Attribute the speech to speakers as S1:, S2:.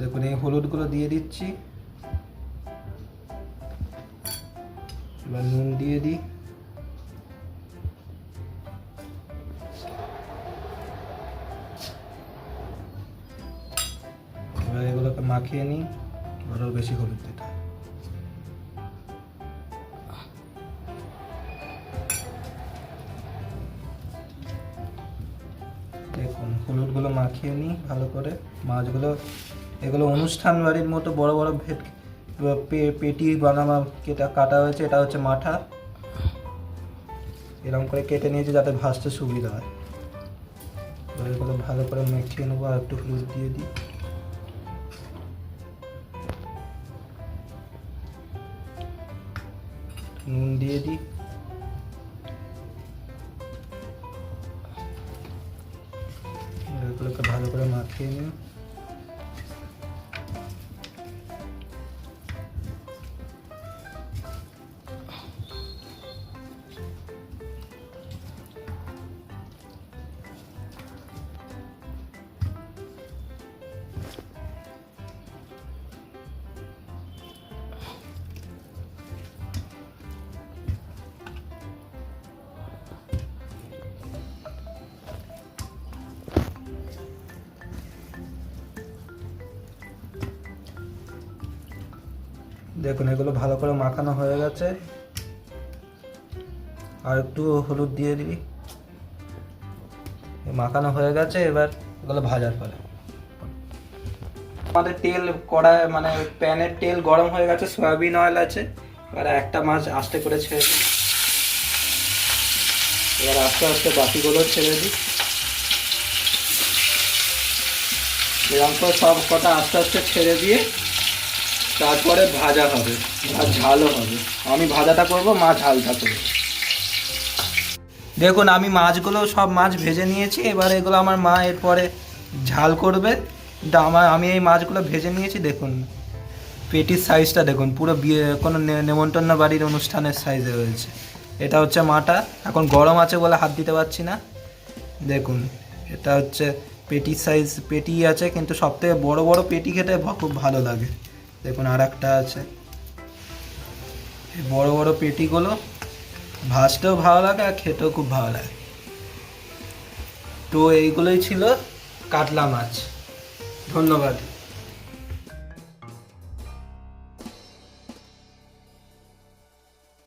S1: দেখুন, এই হলুদগুলো দিয়ে দিচ্ছি। এবার নুন দিয়ে দিই। এগুলোকে মাখিয়ে নিই আরও বেশি হলুদ দিতে। দেখুন, হলুদগুলো মাখিয়ে নিই ভালো করে। মাছগুলো এগুলো অনুষ্ঠান বাড়ির মতো বড় বড় ভেট পেটি বানানো কেটা কাটা হয়েছে, এটা হচ্ছে মাঠা। এরকম করে কেটে নিয়েছি যাতে ভাজতে সুবিধা হয়। এগুলো ভালো করে মেখিয়ে নেব আর একটু হলুদ দিয়ে দিই। নুন দিয়ে দিই। ভালো করে মাখিয়ে নিই। দেখুন, এগুলো ভালো করে মাখানো হয়ে গেছে। আর একটু হলুদ দিয়ে দিবি। মাখানো হয়ে গেছে, এবার এগুলো ভাজার পরে। আমাদের তেল কড়ায় মানে প্যানের তেল গরম হয়ে গেছে, সয়াবিন অয়েল আছে। এবার একটা মাছ আস্তে করে ছেড়ে দিই। এবার আস্তে আস্তে বাকিগুলো ছেড়ে দিই। এরকম সব কটা আস্তে আস্তে ছেড়ে দিয়ে তারপরে ভাজা হবে আর ঝালও হবে। আমি ভাজাটা করব, মা ঝালটা করবে। দেখুন, আমি মাছগুলো সব মাছ ভেজে নিয়েছি। এবার এগুলো আমার মা এরপরে ঝাল করবে। আমার, আমি এই মাছগুলো ভেজে নিয়েছি, দেখুন। পেটির সাইজটা দেখুন, পুরো বিয়ে, কোনো নেমন্তন্ন বাড়ির অনুষ্ঠানের সাইজে হয়েছে এটা হচ্ছে মাটা। এখন গরম আছে বলে হাত দিতে পারছি না। দেখুন, এটা হচ্ছে পেটির সাইজ পেটি আছে, কিন্তু সব থেকে বড়ো বড়ো পেটি খেতে খুব ভালো লাগে। দেখুন আর আছে। বড় বড় পেটিগুলো ভাজতেও ভালো লাগে আর খেতেও খুব ভালো লাগে। তো এইগুলোই ছিল কাতলা মাছ। ধন্যবাদ।